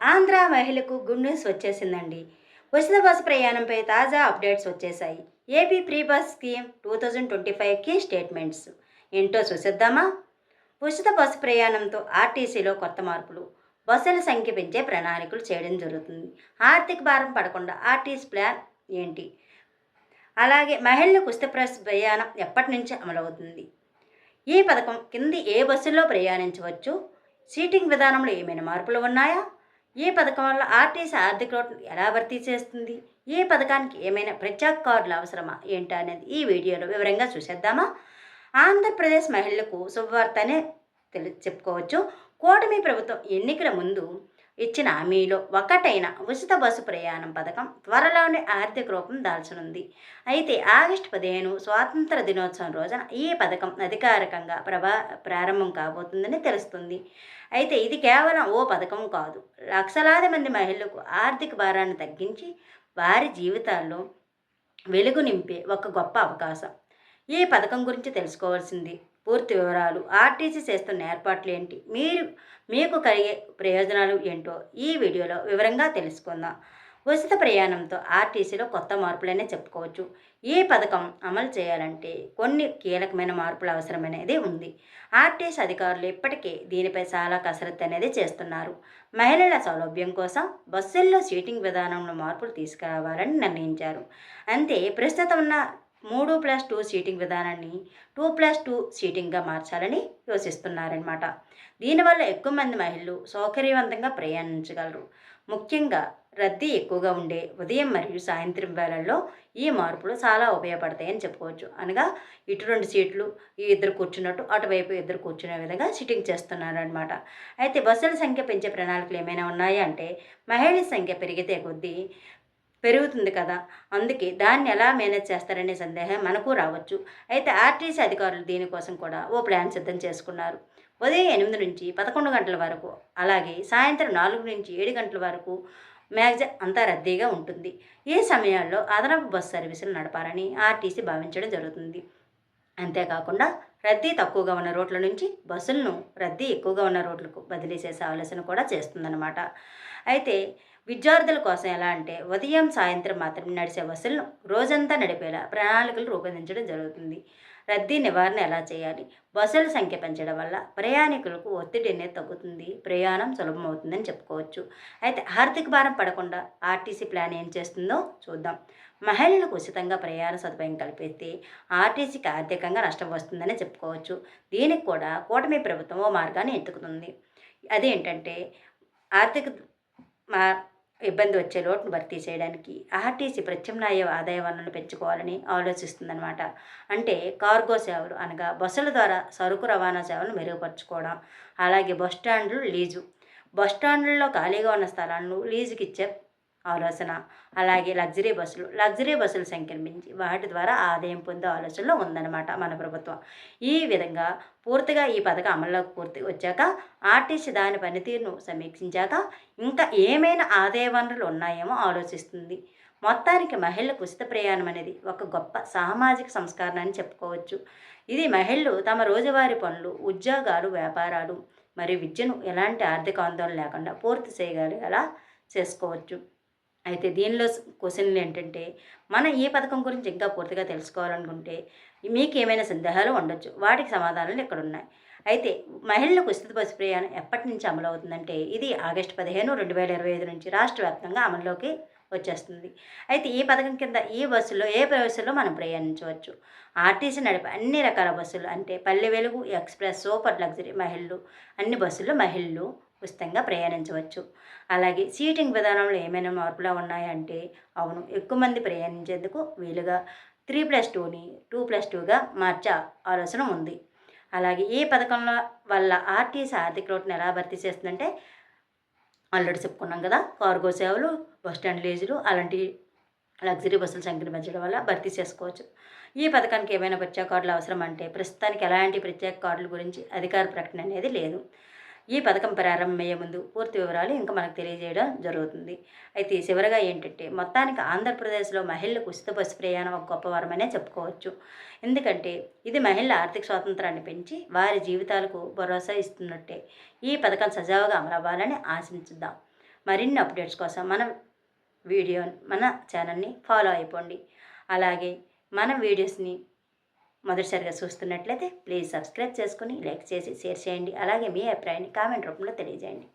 ఆంధ్ర మహిళకు good news వచ్చేసిందండి. ఉచిత బస్సు ప్రయాణంపై తాజా అప్డేట్స్ వచ్చేసాయి AP free bus scheme two thousand twenty five key statements. ఏంటో చూసిద్దామా? ఉచిత బస్సు ప్రయాణంతో ఆర్టీసీలో కొత్త మార్పులు. బస్సుల సంఖ్య పెంచే ప్రణాళికలు చేయడం జరుగుతుంది. ఆర్థిక భారం పడకుండా ఆర్టీసీ ప్లాన్ ఏంటి? అలాగే మహిళలకు ఉచిత ప్రస్ ప్రయాణం ఎప్పటి నుంచి అమలవుతుంది? ఈ పథకం కింది ఏ బస్సుల్లో ప్రయాణించవచ్చు? సీటింగ్ విధానంలో ఏమైనా మార్పులు ఉన్నాయా? ఈ పథకం వల్ల ఆర్టీసీ ఆర్థిక లోటును ఎలా భర్తీ చేస్తుంది? ఈ పథకానికి ఏమైనా ప్రత్యేక కార్డులు అవసరమా? ఏంటా అనేది ఈ వీడియోలో వివరంగా చూసేద్దామా? ఆంధ్రప్రదేశ్ మహిళలకు శుభవార్తనే తెలి చెప్పుకోవచ్చు. కూటమి ప్రభుత్వం ఎన్నికల ముందు ఇచ్చిన హామీలో ఒకటైన ఉచిత బస్సు ప్రయాణం పథకం త్వరలోనే ఆర్థిక రూపం దాల్చనుంది. అయితే ఆగస్టు పదిహేను స్వాతంత్ర దినోత్సవం రోజున ఈ పథకం అధికారికంగా ప్రభా ప్రారంభం కాబోతుందని తెలుస్తుంది. అయితే ఇది కేవలం ఓ పథకం కాదు. లక్షలాది మంది మహిళలకు ఆర్థిక భారాన్ని తగ్గించి వారి జీవితాల్లో వెలుగు నింపే ఒక గొప్ప అవకాశం. ఈ పథకం గురించి తెలుసుకోవాల్సింది? పూర్తి వివరాలు ఆర్టీసీ చేస్తున్న ఏర్పాట్లు ఏంటి మీరు మీకు కలిగే ప్రయోజనాలు ఏంటో ఈ వీడియోలో వివరంగా తెలుసుకుందాం. ఉచిత ప్రయాణంతో ఆర్టీసీలో కొత్త మార్పులనే చెప్పుకోవచ్చు. ఈ పథకం అమలు చేయాలంటే కొన్ని కీలకమైన మార్పులు అవసరమనేది ఉంది. ఆర్టీసీ అధికారులు ఇప్పటికే దీనిపై చాలా కసరత్తు అనేది చేస్తున్నారు. మహిళల సౌలభ్యం కోసం బస్సుల్లో సీటింగ్ విధానంలో మార్పులు తీసుకురావాలని నిర్ణయించారు. అంతే ప్రస్తుతం ఉన్న మూడు ప్లస్ టూ సీటింగ్ విధానాన్ని టూ ప్లస్ టూ సీటింగ్గా మార్చాలని యోచిస్తున్నారనమాట దీనివల్ల ఎక్కువ మంది మహిళలు సౌకర్యవంతంగా ప్రయాణించగలరు. ముఖ్యంగా రద్దీ ఎక్కువగా ఉండే ఉదయం మరియు సాయంత్రం వేళల్లో ఈ మార్పులు చాలా ఉపయోగపడతాయని చెప్పుకోవచ్చు. అనగా ఇటు రెండు సీట్లు ఈ ఇద్దరు కూర్చున్నట్టు అటువైపు ఇద్దరు కూర్చునే విధంగా సిట్టింగ్ చేస్తున్నారనమాట అయితే బస్సుల సంఖ్య పెంచే ప్రణాళికలు ఏమైనా ఉన్నాయా అంటే మహిళల సంఖ్య పెరిగితే కొద్దీ పెరుగుతుంది కదా. అందుకే దాన్ని ఎలా మేనేజ్ చేస్తారనే సందేహం మనకు రావచ్చు. అయితే ఆర్టీసీ అధికారులు దీనికోసం కూడా ఓ ప్లాన్ సిద్ధం చేసుకున్నారు. ఉదయం ఎనిమిది నుంచి పదకొండు గంటల వరకు అలాగే సాయంత్రం నాలుగు నుంచి ఏడు గంటల వరకు మ్యాగ్జ అంతా రద్దీగా ఉంటుంది. ఈ సమయాల్లో అదనపు బస్ సర్వీసులు నడపాలని ఆర్టీసీ భావించడం జరుగుతుంది. అంతేకాకుండా రద్దీ తక్కువగా ఉన్న రోడ్ల నుంచి బస్సులను రద్దీ ఎక్కువగా ఉన్న రోడ్లకు బదిలీ చేసే ఆలోచన కూడా చేస్తుందన్నమాట. అయితే విద్యార్థుల కోసం ఎలా అంటే ఉదయం సాయంత్రం మాత్రమే నడిచే బస్సులను రోజంతా నడిపేలా ప్రణాళికలు రూపొందించడం జరుగుతుంది. రద్దీ నివారణ ఎలా చేయాలి? బస్సుల సంఖ్య పెంచడం వల్ల ప్రయాణికులకు ఒత్తిడి అనేది తగ్గుతుంది. ప్రయాణం సులభమవుతుందని చెప్పుకోవచ్చు. అయితే ఆర్థిక భారం పడకుండా ఆర్టీసీ ప్లాన్ ఏం చేస్తుందో చూద్దాం. మహిళలకు ఉచితంగా ప్రయాణ సదుపాయం కల్పిస్తే ఆర్టీసీకి ఆర్థికంగా నష్టం వస్తుందని చెప్పుకోవచ్చు చెప్పుకోవచ్చు. దీనికి కూడా కూటమి ప్రభుత్వం ఓ మార్గాన్ని ఎత్తుకుతుంది. అదేంటంటే ఆర్థిక మా ఇబ్బంది వచ్చే లోటును భర్తీ చేయడానికి ఆర్టీసీ ప్రత్యామ్నాయ ఆదాయ వనరులను పెంచుకోవాలని ఆలోచిస్తుందన్నమాట. అంటే కార్గో సేవలు అనగా బస్సుల ద్వారా సరుకు రవాణా సేవలను మెరుగుపరచుకోవడం. అలాగే బస్ స్టాండ్లు లీజు. బస్ స్టాండ్లలో ఖాళీగా ఉన్న స్థలాలను లీజుకి ఇచ్చే ఆలోచన. అలాగే లగ్జరీ బస్సులు లగ్జరీ బస్సుల సంఖ్యను మించి వాటి ద్వారా ఆదాయం పొందే ఆలోచనలో ఉందన్నమాట మన ప్రభుత్వం. ఈ విధంగా పూర్తిగా ఈ పథకం అమల్లోకి పూర్తి వచ్చాక ఆర్టీసీ దాని పనితీరును సమీక్షించాక ఇంకా ఏమైనా ఆదాయ వనరులు ఉన్నాయేమో ఆలోచిస్తుంది. మొత్తానికి మహిళలకు ఉచిత ప్రయాణం అనేది ఒక గొప్ప సామాజిక సంస్కరణ అని చెప్పుకోవచ్చు. ఇది మహిళలు తమ రోజువారీ పనులు ఉద్యోగాలు వ్యాపారాలు మరియు విద్యను ఎలాంటి ఆర్థిక ఆందోళన లేకుండా పూర్తి చేయగలిగేలా చేసుకోవచ్చు. అయితే దీనిలో క్వశ్చన్లు ఏంటంటే మనం ఈ పథకం గురించి ఇంకా పూర్తిగా తెలుసుకోవాలనుకుంటే మీకు ఏమైనా సందేహాలు ఉండొచ్చు. వాటికి సమాధానాలు ఇక్కడ ఉన్నాయి అయితే మహిళలకు ఉచిత బస్సు ప్రయాణం ఎప్పటి నుంచి అమలు అవుతుందంటే ఇది ఆగస్టు పదిహేను రెండు వేల ఇరవై ఐదు నుంచి రాష్ట్ర వ్యాప్తంగా అమల్లోకి వచ్చేస్తుంది. అయితే ఈ పథకం కింద ఈ బస్సులో ఏ బస్సులో మనం ప్రయాణించవచ్చు? ఆర్టీసీ నడిపే అన్ని రకాల బస్సులు అంటే Palle Velugu express super luxury మహిళలు అన్ని బస్సుల్లో మహిళలు ఉచితంగా ప్రయాణించవచ్చు. అలాగే సీటింగ్ విధానంలో ఏమైనా మార్పులు ఉన్నాయంటే అవును ఎక్కువ మంది ప్రయాణించేందుకు వీలుగా త్రీ ప్లస్ టూని టూ ప్లస్ టూగా మార్చే ఆలోచన ఉంది. అలాగే ఈ పథకంలో వల్ల ఆర్టీసీ ఆర్థిక లోటును ఎలా భర్తీ చేస్తుందంటే ఆల్రెడీ చెప్పుకున్నాం కదా కార్గో సేవలు బస్ స్టాండ్ లీజులు అలాంటి లగ్జరీ బస్సుల సంఖ్యను పెంచడం వల్ల భర్తీ చేసుకోవచ్చు. ఈ పథకానికి ఏమైనా ప్రత్యేక కార్డులు అవసరం అంటే ప్రస్తుతానికి ఎలాంటి ప్రత్యేక కార్డుల గురించి అధికార ప్రకటన అనేది లేదు. ఈ పథకం ప్రారంభమయ్యే ముందు పూర్తి వివరాలు ఇంకా మనకు తెలియజేయడం జరుగుతుంది. అయితే చివరగా ఏంటంటే మొత్తానికి ఆంధ్రప్రదేశ్లో మహిళలకు ఉచిత బస్సు ప్రయాణం ఒక గొప్ప వరమనే చెప్పుకోవచ్చు. ఎందుకంటే ఇది మహిళల ఆర్థిక స్వాతంత్రాన్ని పెంచి వారి జీవితాలకు భరోసా ఇస్తున్నట్టే. ఈ పథకం సజావుగా అమలవ్వాలని ఆశించుద్దాం మరిన్ని అప్డేట్స్ కోసం మన వీడియో మన ఛానల్ని ఫాలో అయిపోండి. అలాగే మన వీడియోస్ని మొదటిసారిగా చూస్తున్నట్లయితే ప్లీజ్ సబ్స్క్రైబ్ చేసుకుని లైక్ చేసి షేర్ చేయండి. అలాగే మీ అభిప్రాయాన్ని కామెంట్ రూపంలో తెలియజేయండి.